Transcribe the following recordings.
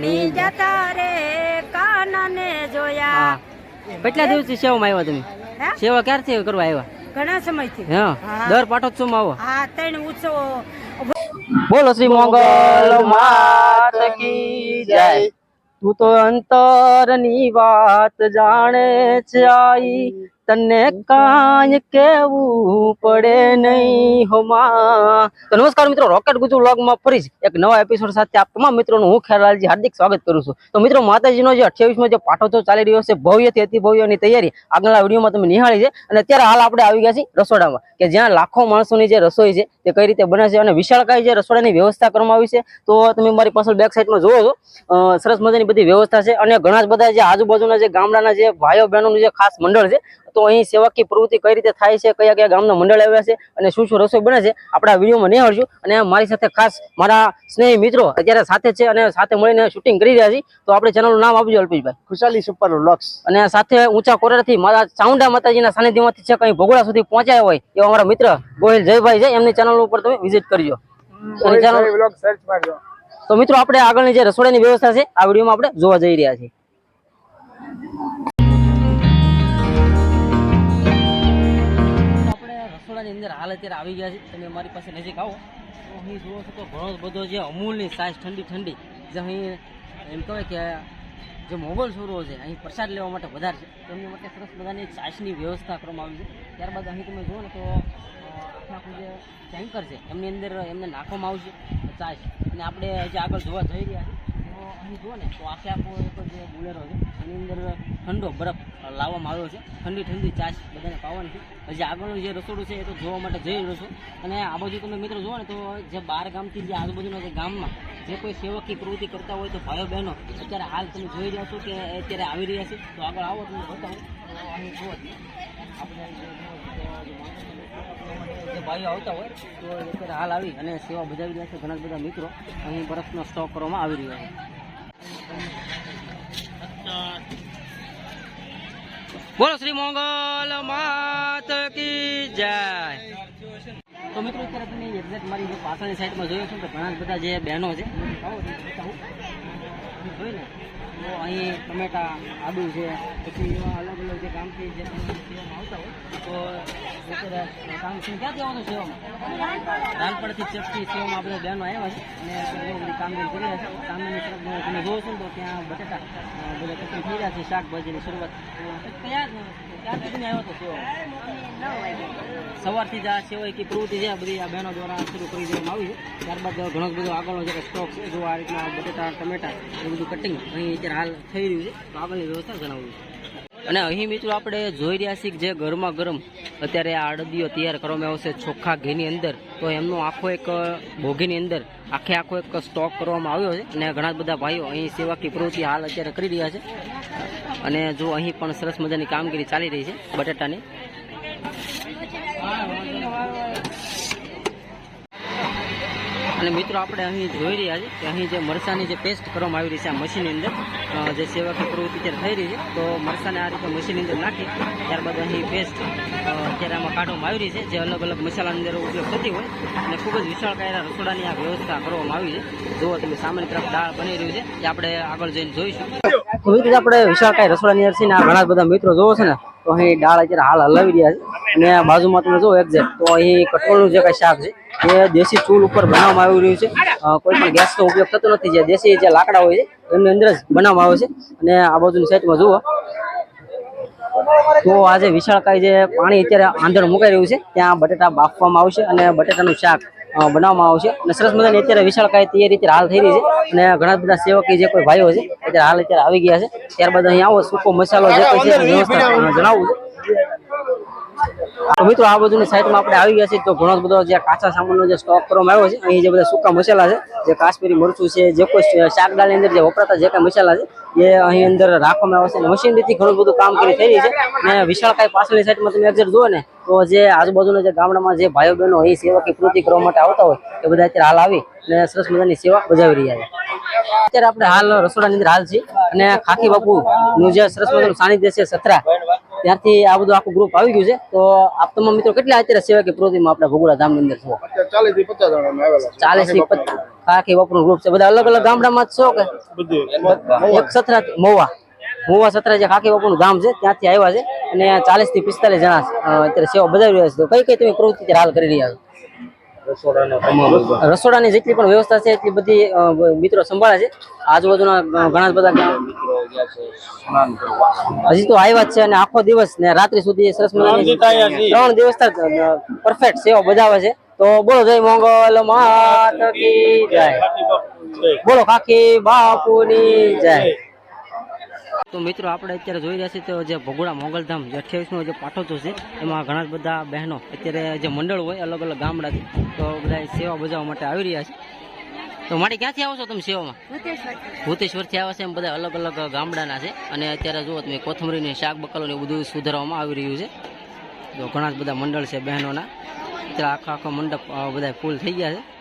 પાણી જતા રે કાનને જોયા. કેટલા દિવસથી સેવામાં આવ્યા તમે? સેવા ક્યારથી કરવા આવ્યા? ઘણા સમયથી. હા. દર પાઠોત્સવમાં આવો. હા ત્રણ ઉત્સવો. બોલો શ્રી મોગલ માત કી જય. તું તો અંતરની વાત જાણે છે આઈ. તને કાંઈ કેવું પડે નહીં હોમાં તો નમસ્કાર મિત્રો રોકેટ ગુજુ વ્લોગમાં ફરી એક નવા એપિસોડ સાથે આપ તમામ મિત્રોનું હું ખેરલાલજી હાર્દિક સ્વાગત કરું છું. તો મિત્રો માતાજીનો જે અઠ્યાવીસમો જે પાઠોત્સવ ચાલી રહ્યો છે ભવ્યથી અતિ ભવ્યની તૈયારી આગળના વિડીયોમાં તમે નિહાળી છે. અને અત્યારે હાલ આપણે આવી ગયા છીએ રસોડામાં કે જ્યાં લાખો માણસોની જે રસોઈ છે તે કઈ રીતે બને છે અને વિશાળકાય જે રસોડાની વ્યવસ્થા કરવામાં આવી છે. તો તમે મારી પાછળ બેક સાઈડમાં જોવો છો. સરસ મજાની બધી વ્યવસ્થા છે અને ઘણા જ બધા જે આજુબાજુના જે ગામડાના જે ભાઈઓ બહેનોનું જે ખાસ મંડળ છે તો અહીં સેવાકી પ્રવૃત્તિ કઈ રીતે થાય છે કયા કયા ગામના મંડળ આવ્યા છે અને શું શું રસોઈ બને છે આપણે આ વિડીયોમાં નિહાળશું અને મારી સાથે ખાસ મારા સ્નેહી મિત્રો અત્યારે સાથે છે અને સાથે મળીને શૂટિંગ કરી રહ્યા છીએ. તો આપણે ચેનલનું નામ આપજો અલ્પેશભાઈ. ખુશાલી સુપર વ્લોગ્સ અને સાથે ઊંચા કોરેથી મારા ચાઉંડા માતાજીના સાનિધ્યમાંથી છે કઈ ભોગોડા સુધી પહોંચ્યા હોય એવા અમારા મિત્ર ગોહિલ જયભાઈ છે એમની ચેનલ ઉપર તમે વિઝિટ કરજો. અને channel- વ્લોગ સર્ચ મારજો. તો મિત્રો આપણે આગળની જે રસોડાની વ્યવસ્થા છે આ વિડીયોમાં આપણે જોવા જઈ રહ્યા છીએ. અંદર હાલ અત્યારે આવી ગયા છે. તમે મારી પાસે નજીક આવો. તો અહીં જુઓ છો તો ઘણો બધો જે અમૂલની સાઈઝ ઠંડી ઠંડી, જે અહીં એમ કહેવાય કે જે મોગલ સુરો છે, અહીં પ્રસાદ લેવા માટે વધારે છે. તેમની માટે સરસ બધાની છાશની વ્યવસ્થા કરવામાં આવી છે. ત્યારબાદ અહીં તમે જુઓ ને તો આખું જે ટેન્કર છે, એમની અંદર એમને નાખવામાં આવશે. છાશ અને આપણે જે આગળ જોવા જઈ રહ્યા છીએ. અહીં જુઓ ને, તો આખે આખો જે બુલેરો છે. એની અંદર ઠંડો બરફ લાવવામાં આવ્યો છે. ઠંડી ઠંડી ચાશ બધાને પાવાની છે. હજી આગળનું જે રસોડું છે એ તો જોવા માટે જઈ રહ્યો છું. અને આ બાજુ તમે મિત્રો જુઓ ને, તો જે બાર ગામથી જે આજુબાજુના જે ગામમાં જે કોઈ સેવકી પ્રવૃત્તિ કરતા હોય તો ભાઈઓ બહેનો, અત્યારે હાલ તમે જોઈ રહ્યા છો કે અત્યારે આવી રહ્યા છે. તો આગળ આવો, તમને બતાવું. તો જે ભાઈઓ આવતા હોય, તો અત્યારે હાલ આવી અને સેવા બજાવી રહ્યા છે ઘણા બધા મિત્રો. અહીં બરફનો સ્ટોક કરવામાં આવી રહ્યો છે. બોલો શ્રી મોગલ માત કી જય. તો મિત્રો, અત્યારે તમે એક્ઝેક્ટ મારી જે પાછળની સાઈડમાં જોયો છો કે ઘણા બધા જે બહેનો છે જોઈ ને તો અહીં ટમેટા, આદુ છે, પછી એવા અલગ અલગ જે ગામથી જે સેવામાં આવતા હોય, તો અત્યારે કામ છે ક્યાંથી આવો સેવામાં નાનપણથી ચપટી સેવામાં આપણે બહેનો આવ્યા છે, અને બધી કામગીરી કરી તમે જોવો છો તો ત્યાં બટેટા બધા થઈ રહ્યા છે, શાકભાજીની શરૂઆત. તો કયા ક્યારથી આવ્યો હતો સવારથી જ આ સેવાય કે પ્રવૃત્તિ છે બધી આ બહેનો દ્વારા શરૂ કરી દેવામાં આવી છે. ત્યારબાદ ઘણો બધો આગળનો જે સ્ટોક છે, જો આ રીતના બટેટા, ટમેટા, એ બધું કટિંગ અહીં અત્યારે હાલ થઈ રહ્યું છે. તો આગળની વ્યવસ્થા જણાવું છું. અને અહીં મિત્રો આપણે જોઈ રહ્યા છીએ કે જે ગરમા ગરમ અત્યારે આ અડદીઓ તૈયાર કરવામાં આવશે ચોખ્ખા ઘીની અંદર. તો એમનો આખો એક ભોગીની અંદર આખે આખો એક સ્ટોક કરવામાં આવ્યો છે. અને ઘણા બધા ભાઈઓ અહીં સેવાકી પ્રવૃત્તિ હાલ અત્યારે કરી રહ્યા છે. અને જો અહીં પણ સરસ મજાની કામગીરી ચાલી રહી છે બટેટાની. અને મિત્રો, આપણે અહીં જોઈ રહ્યા છીએ કે અહીં જે મરસાની જે પેસ્ટ કરવામાં આવી રહી છે આ મશીનની અંદર જે સેવાકીય પ્રવૃત્તિ અત્યારે થઈ રહી છે, તો મરસાને આ રીતે મશીનની અંદર નાખી, ત્યારબાદ અહીં પેસ્ટ અત્યારે આમાં કાઢવામાં આવી રહી છે, જે અલગ અલગ મસાલાની અંદર ઉપયોગ થતી હોય અને ખૂબ જ વિશાળ કાયરા રસોડાની આ વ્યવસ્થા કરવામાં આવી છે. જુઓ તમે, સામાન્ય તરફ દાળ બની રહ્યું છે, એ આપણે આગળ જઈને જોઈશું. તો મિત્રો, આપણે વિશાળ કાય રસોડાની અંદર છે આ ઘણા બધા મિત્રો જોવો છે ને તો અહીં દાળ અત્યારે હાલ હલાવી રહ્યા છે. અને બાજુમાં તમે જો એક્ઝેક્ટ તો અહીં કઠોળનું જે કાંઈ શાક છે, એ દેશી ચૂલ ઉપર બનાવવામાં આવી રહ્યું છે. કોઈ પણ ગેસનો ઉપયોગ થતો નથી. જે દેશી જે લાકડા હોય છે, એમની અંદર જ બનાવવામાં આવે છે. અને આ બાજુની સાઈડમાં જુઓ. તો આજે વિશાળકાય જે પાણી અત્યારે આંધણ મુકાઈ રહ્યું છે, ત્યાં બટેટા બાફવામાં આવશે અને બટેટાનું શાક બનાવવામાં આવશે અને સરસ મજાની અત્યારે વિશાળકાય તૈયારી અત્યારે હાલ થઈ રહી છે. અને ઘણા બધા સેવકી જે કોઈ ભાઈઓ છે, અત્યારે હાલ અત્યારે આવી ગયા છે. ત્યારબાદ અહીં આવો સૂકો મસાલો જે કોઈ છે વ્યવસ્થા જણાવવું છે. તો મિત્રો, આ બધું સાઈડમાં આપણે આવી ગયા છીએ તો ઘણો બધો જે કાચા સામાનનો જે સ્ટોક કરવામાં આવ્યો છે, અહીં જે બધા સૂકા મસાલા છે, જે કાશ્મીરી મરચું છે, જે કોઈ શાકદાળની અંદર જે વપરાતા જે કાંઈ મસાલા છે, એ અહીં અંદર રાખવામાં આવે છે અને મશીનરીથી ઘણું બધું કામગીરી થઈ છે. અને વિશાળકાય પાછળની સાઈડમાં તમે એક્ઝેક્ટ જુઓ ને, તો જે આજુબાજુના જે ગામડામાં જે ભાઈઓ બહેનો સેવા સેવાકી પ્રવૃત્તિ કરવા માટે આવતા હોય, એ બધા અત્યારે હાલ આવી અને સરસ મજાની સેવા બજાવી રહ્યા છે. અત્યારે આપણે હાલ રસોડાની અંદર હાલ છીએ અને ખાખી બાપુ નું જે સરસ મજાનું સાનિધ્ય છે સથરા ત્યારથી આ બધું આખું ગ્રુપ આવી ગયું છે. તો આપ તમામ મિત્રો કેટલા અત્યારે સેવાકી પ્રવૃત્તિમાં આપણા ભગુડા ધામની અંદર છો? ચાલીસથી પચાસ જણા કાકી બાપુનું ગ્રુપ છે. બધા અલગ અલગ ગામડામાં જ છો કે? એક સતરા મોવા. મોવા સતરા જે ખાખી બાપુનું ગામ છે ત્યાંથી આવ્યા છે અને ચાલીસથી પિસ્તાલીસ જણા અત્યારે સેવા બજાવી રહ્યા છે. તો કઈ કઈ તમે પ્રવૃત્તિ હાલ કરી રહ્યા છો? રસોડાની જેટલી પણ વ્યવસ્થા છે એટલી બધી મિત્રો સંભાળે છે. આજુબાજુના ઘણા બધા ગામ હજી તો આવ્યા જ છે અને આખો દિવસ ને રાત્રિ સુધી સરસ મજાની ત્રણ દિવસ પરફેક્ટ સેવા બજાવે છે. તો બોલો જય મંગલ માત કી જય. બોલો કાકી બાપુની જય. તો મિત્રો આપણે અત્યારે જોઈ રહ્યા છીએ તો જે ભગોડા મોગલધામ જે અઠ્યાવીસનો જે પાઠોત્સવ છે એમાં ઘણા બધા બહેનો અત્યારે જે મંડળ હોય અલગ અલગ ગામડાથી તો બધા સેવા બજાવવા માટે આવી રહ્યા છે. તો મારે ક્યાંથી આવો છો તમે સેવામાં? ભૂતેશ્વરથી. આવ્યા છે એમ બધા અલગ અલગ ગામડાના છે. અને અત્યારે જુઓ તમે કોથમરીને શાક બકલોને એવું બધું સુધારવામાં આવી રહ્યું છે. તો ઘણા બધા મંડળ છે બહેનોના. અત્યારે આખા આખો મંડપ બધા ફૂલ થઈ ગયા છે.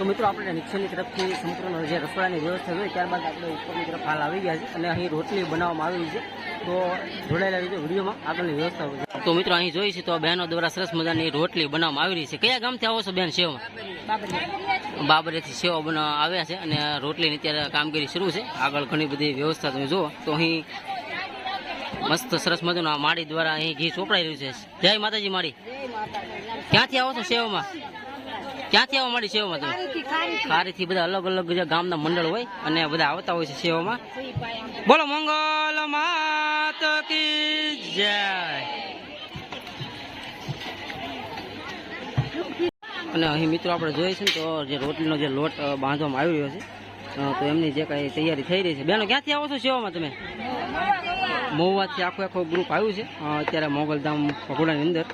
તો મિત્રો આપણે નીચેની તરફથી સંપૂર્ણ જે રસોડાની વ્યવસ્થા હોય ત્યારબાદ આપણે ઉપરની તરફ હાલ આવી ગયા છે અને અહીં રોટલી બનાવવામાં આવી છે. તો જોડાયેલા રીતે વિડીયોમાં. આગળની વ્યવસ્થા હોય તો મિત્રો અહીં જોઈ છે તો બહેનો દ્વારા સરસ મજાની રોટલી બનાવવામાં આવી રહી છે. કયા ગામથી આવો છો બેન સેવામાં? બાબરેથી સેવા બનાવવા આવ્યા છે અને રોટલીની અત્યારે કામગીરી શરૂ છે. આગળ ઘણી બધી વ્યવસ્થા તમે જુઓ. તો અહીં મસ્ત સરસ મજાનું આ માળી દ્વારા અહીં ઘી ચોપડાઈ રહ્યું છે. જય માતાજી માળી ક્યાંથી આવો છો સેવામાં? ક્યાંથી આવવા મળી સેવામાં તમે? ખારીથી બધા અલગ અલગ જે ગામના મંડળ હોય અને બધા આવતા હોય છે સેવામાં. બોલો મંગલ માત કી જય. અને અહીં મિત્રો આપણે જોઈએ છે તો જે રોટલીનો જે લોટ બાંધવામાં આવી રહ્યો છે તો એમની જે કાંઈ તૈયારી થઈ રહી છે. બેનો ક્યાંથી આવો છો સેવામાં તમે? મહુવાથી આખો આખો ગ્રુપ આવ્યું છે. અત્યારે મોગલધામ ભગોડાની અંદર.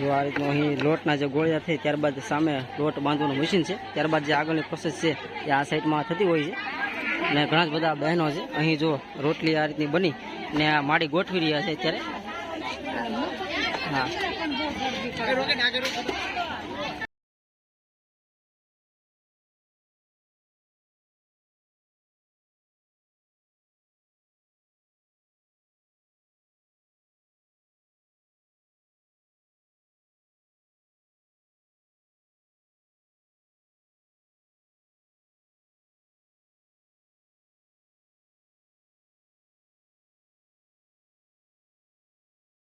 જો આ રીતનું અહીં લોટના જે ગોળિયા થઈ ત્યારબાદ સામે લોટ બાંધવાનું મશીન છે. ત્યારબાદ જે આગળની પ્રોસેસ છે, એ આ સાઈડમાં થતી હોય છે. અને ઘણા જ બધા બહેનો છે. અહીં જો રોટલી આ રીતની બની ને આ માડી ગોઠવી રહ્યા છે અત્યારે. હા.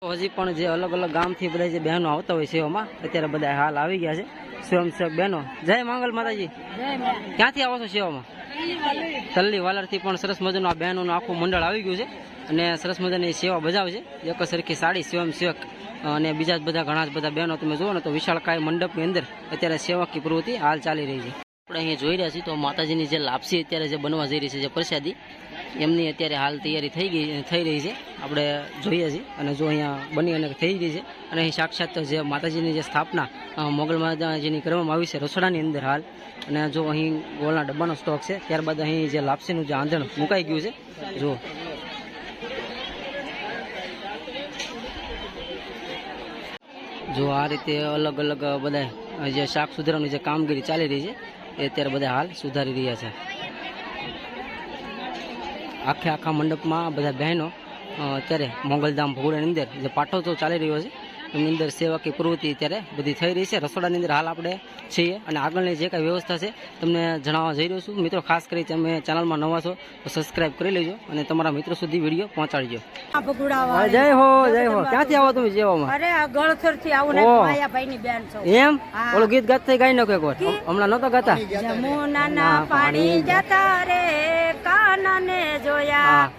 હજી પણ જે અલગ અલગ ગામથી બધા જે બહેનો આવતા હોય સેવામાં અત્યારે બધા હાલ આવી ગયા છે. સ્વયંસેવક બહેનો. જય મંગલ માતાજી. ક્યાંથી આવો છો સેવામાં? તલ્લી વાલરથી પણ સરસ મજાનું આ બહેનોનું આખું મંડળ આવી ગયું છે અને સરસ મજાની સેવા બજાવશે છે. એક સરખી સાડી સ્વયંસેવક અને બીજા જ બધા ઘણા જ બધા બહેનો તમે જુઓ ને તો વિશાળકાય મંડપની અંદર અત્યારે સેવકી પ્રવૃત્તિ હાલ ચાલી રહી છે. આપણે અહીંયા જોઈ રહ્યા છીએ તો માતાજીની જે લાપસી અત્યારે જે બનવા જઈ રહી છે જે પ્રસાદી એમની અત્યારે હાલ તૈયારી થઈ ગઈ, થઈ રહી છે. આપણે જોઈએ છીએ. અને જો અહીંયા બની અને થઈ રહી છે. અને અહીં સાક્ષાત જે માતાજીની જે સ્થાપના મોગલ માતાજીની કરવામાં આવી છે રસોડાની અંદર હાલ. અને જો અહીં ગોળના ડબ્બાનો સ્ટોક છે, ત્યારબાદ અહીં જે લાપસીનું જે આંધણ મુકાઈ ગયું છે, જો. જો આ રીતે અલગ અલગ બધા જે શાક સુધારવાની જે કામગીરી ચાલી રહી છે, એ અત્યારે બધા હાલ સુધારી રહ્યા છે. આખે આખા મંડપમાં બધા બહેનો અત્યારે મોગલધામ ભગોડાની અંદર જે પાટોત્સવ ચાલી રહ્યો છે એની અંદર સેવાકી પ્રવૃત્તિ અત્યારે બધી થઈ રહી છે. રસોડાની અંદર હાલ આપણે છીએ અને આગળની જે કાંઈ વ્યવસ્થા છે તમને જણાવવા જઈ રહ્યો છું. મિત્રો ખાસ કરી તમે ચેનલમાં નવા છો તો સબસ્ક્રાઇબ કરી લેજો અને તમારા મિત્રો સુધી વીડિયો પહોંચાડજો. જય હો જય હો. ક્યાંથી આવો તમે જેવામાં અરે ગળથરથી આવું ને માયાભાઈ ની બેન છો. એમ? ઓલો ગીત ગાતા ગાઈ નાખો એકવાર હમણાં નહોતો ગાતા? જમુનાના પાણી જતા રે. ને જોયા.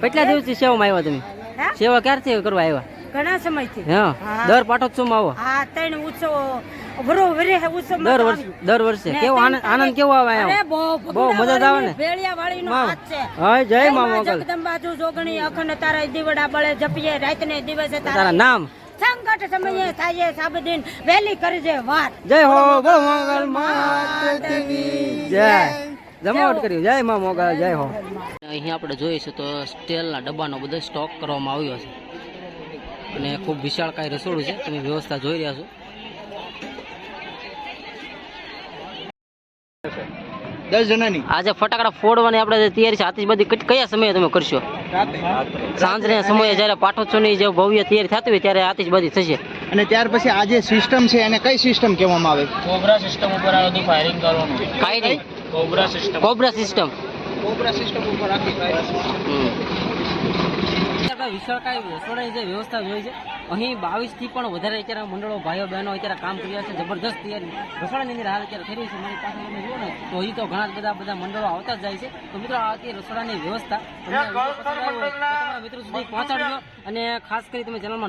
કેટલા દિવસથી સેવામાં આવ્યા તમે? સેવા ક્યારથી કરવા આવ્યા? ઘણા સમયથી. હા. દર પાટોત્સવમાં આવો. હા ત્રણ ઉત્સવ દર વર્ષ દર વર્ષે. કેવો આનંદ કેવો આવે અરે બહુ બહુ મજા આવે ને? ભેળિયા નો હાથ છે. હા જય મા મોગલ. જગદંબા જોગણી અખંડ તારા દીવડા બળે જપીએ રાત ને દિવસે તારા નામ. સંકટ સમયે થાય સાબદીન. વેલી કરજે વાત. જય હો મંગલ મોગલ જય. જમાવટ કર્યું? જય માં મોગા જય હો. અહીં આપણે જોઈશું તો સ્ટીલના ડબ્બાનો બધો સ્ટોક કરવામાં આવ્યો છે. અને ખૂબ વિશાળ કાંઈ રસોડું છે. તમે વ્યવસ્થા જોઈ રહ્યા છો. દસ જણાની. આજે ફટાકડા ફોડવાની આપણે તૈયારી છે આથી બધી કયા સમયે તમે કરશો? સાંજના સમયે જ્યારે પાઠોત્સવની જે ભવ્ય તૈયારી થતી હોય ત્યારે આથી જ બધી થશે. અને ત્યાર પછી આ જે સિસ્ટમ છે એને કઈ સિસ્ટમ કહેવામાં આવે? કોબરા સિસ્ટમ ઉપર આ બધું ફાયરિંગ કરવાનું. કાંઈ નહીં. Cobra system cobra system cobra system ઉપર આખી વિશાળકાય રસોડાની જે વ્યવસ્થા હોય છે અહીં બાવીસથી પણ વધારે અત્યારે મંડળો ભાઈઓ બહેનો અત્યારે કામ કરી રહ્યા છે જબરદસ્ત તૈયારી. રસોડાની અંદર હાલ અત્યારે થઈ રહી છે. મારી પાસે તમે જુઓ ને તો હજી તો ઘણા બધા બધા મંડળો આવતા જ જાય છે. તો મિત્રો આ અત્યારે રસોડાની વ્યવસ્થા. મિત્રો સુધી પહોંચાડજો અને ખાસ કરી તમે ચેનલમાં નવા